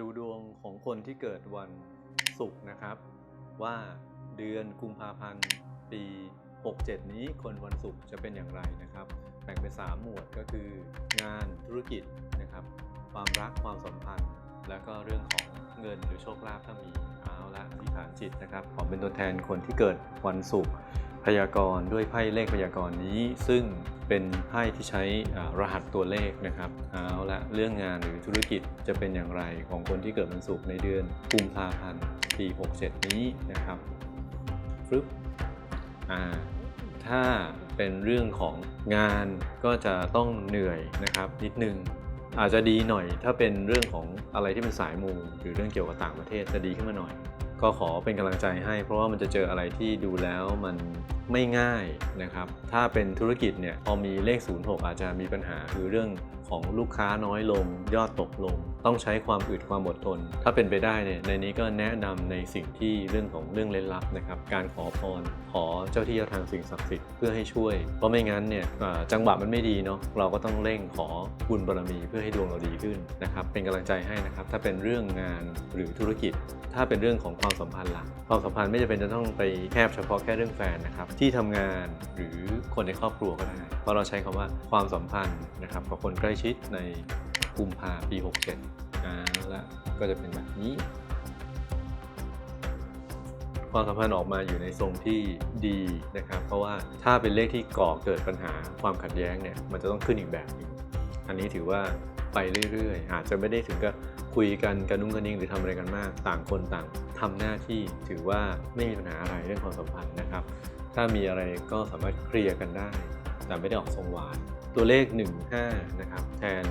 ดูดวงของคนที่เกิดวันศุกร์นะครับ ว่าเดือนกุมภาพันธ์ปี 67 นี้คนวันศุกร์จะเป็นอย่างไรนะครับ แบ่งเป็น 3 หมวดก็คือ งานธุรกิจนะครับ ความรักความสัมพันธ์ แล้วก็เรื่องของเงินหรือโชคลาภถ้ามีเอาละที่ฐานจิตนะครับขอเป็นตัวแทนคนที่เกิดวันศุกร์ พยากรณ์ด้วยไพ่เลขพยากรณ์นี้ ซึ่งเป็นไพ่ที่ใช้รหัสตัวเลขนะครับเอาละเรื่องงานหรือธุรกิจจะเป็นอย่างไรของคนที่เกิดวันศุกร์ในเดือนกุมภาพันธ์ปี 67 นี้นะครับฟึบอ่าถ้าเป็นเรื่องของงานก็จะต้องเหนื่อยนะครับนิดนึงอาจจะดีหน่อยถ้าเป็นเรื่องของอะไรที่เป็นสายมูหรือเรื่องเกี่ยวกับต่างประเทศจะดีขึ้นมาหน่อย ก็ขอเป็นกำลังใจให้ เพราะว่ามันจะเจออะไรที่ดูแล้วมันไม่ง่ายนะครับ ถ้าเป็นธุรกิจเนี่ยพอมีเลข 06 อาจจะมีปัญหาคือเรื่องของลูกค้าน้อยลง ยอดตกลง ต้องใช้ความอึดความอดทน ถ้าเป็นไปได้เนี่ยในนี้ก็แนะนำในสิ่งที่เรื่องของเรื่องเล่นลับนะครับการขอพร ขอเจ้าที่เจ้าทางสิ่งศักดิ์สิทธิ์เพื่อให้ช่วย เพราะไม่งั้นเนี่ยจังหวะมันไม่ดีเนาะเราก็ต้องเร่งขอบุญบารมีเพื่อให้ดวงเราดีขึ้นนะครับเป็นกำลังใจให้นะครับถ้าเป็นเรื่องงานหรือธุรกิจ ถ้าเป็นเรื่องของความสัมพันธ์ล่ะความสัมพันธ์ไม่จำเป็นจะต้องไปแคบเฉพาะแค่เรื่องแฟนนะครับที่ทำงานหรือคนในครอบครัวก็ได้เพราะเราใช้คำว่าความสัมพันธ์นะครับกับคนใกล้ชิดในกุมภาปี 67อ่าละก็จะเป็นแบบนี้ ความสัมพันธ์ออกมาอยู่ในทรงที่ดีนะครับ เพราะว่าถ้าเป็นเลขที่ก่อเกิดปัญหาความขัดแย้งเนี่ยมันจะต้องขึ้นอีกแบบหนึงอันนี้ถือว่าไปเรื่อยๆ อาจจะไม่ได้ถึงกับคุยกันกระนุ่งกระนิ่งหรือทำอะไรกันมาก ต่างคนต่างทำหน้าที่ถือว่าไม่มีปัญหาอะไรเรื่องความสัมพันธ์นะครับ ถ้ามีอะไรก็สามารถเคลียร์กันได้ แต่ไม่ได้ออกทรงหวาน ตัวเลข 15 นะครับ แทน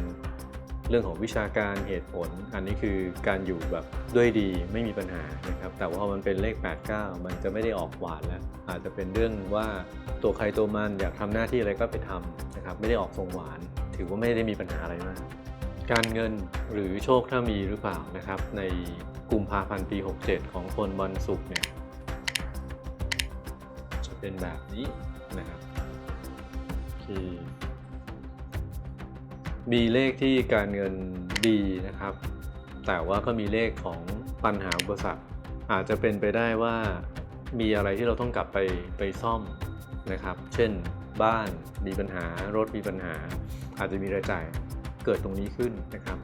เรื่องของวิชาการเหตุผล อันนี้คือการอยู่แบบด้วยดีไม่มีปัญหานะครับ แต่ว่าพอมันเป็นเลข 89 มันจะไม่ได้ออกหวานแล้ว อาจจะเป็นเรื่องว่าตัวใครตัวมันอยากทำหน้าที่อะไรก็ไปทำนะครับ ไม่ได้ออกทรงหวาน ถือว่าไม่ได้มีปัญหาอะไรมาก การเงินหรือโชคถ้ามีหรือเปล่านะครับ ในกุมภาพันธ์ปี 67 ของคนวันศุกร์เนี่ยจะเป็นแบบนี้นะครับคือ มีเลขที่การเงินดีนะครับ แต่ว่าก็มีเลขของปัญหาอุปสรรคอาจจะเป็นไปได้ว่ามีอะไรที่เราต้องกลับไปไปซ่อมนะครับ เช่นบ้านมีปัญหารถมีปัญหา อาจจะมีรายจ่ายเกิดตรงนี้ขึ้นนะครับ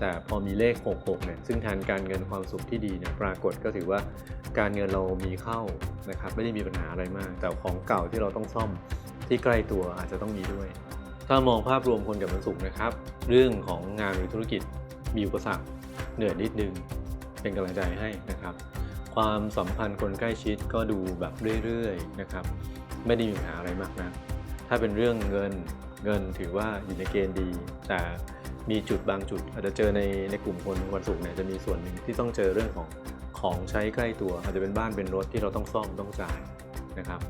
แต่พอมีเลข 66 เนี่ย ซึ่งแทนการเงินความสุขที่ดีเนี่ยปรากฏก็ถือว่าการเงินเรามีเข้านะครับ ไม่ได้มีปัญหาอะไรมาก แต่ของเก่าที่เราต้องซ่อมที่ใกล้ตัวอาจจะต้องมีด้วย ถ้ามองภาพรวมคนกับวันศุกร์นะครับ เรื่องของงานหรือธุรกิจมีอุปสรรคเหนื่อยนิดนึง เป็นกำลังใจให้นะครับ ความสัมพันธ์คนใกล้ชิดก็ดูแบบเรื่อยๆนะครับ ไม่ได้มีปัญหาอะไรมากนะถ้าเป็นเรื่องเงินเงินถือว่าอยู่ในเกณฑ์ดี แต่มีจุดบางจุด อาจจะเจอในในกลุ่มคนวันศุกร์เนี่ยจะมีส่วนหนึ่งที่ต้องเจอเรื่องของของใช้ใกล้ตัว อาจจะเป็นบ้านเป็นรถที่เราต้องซ่อมต้องจ่ายนะครับ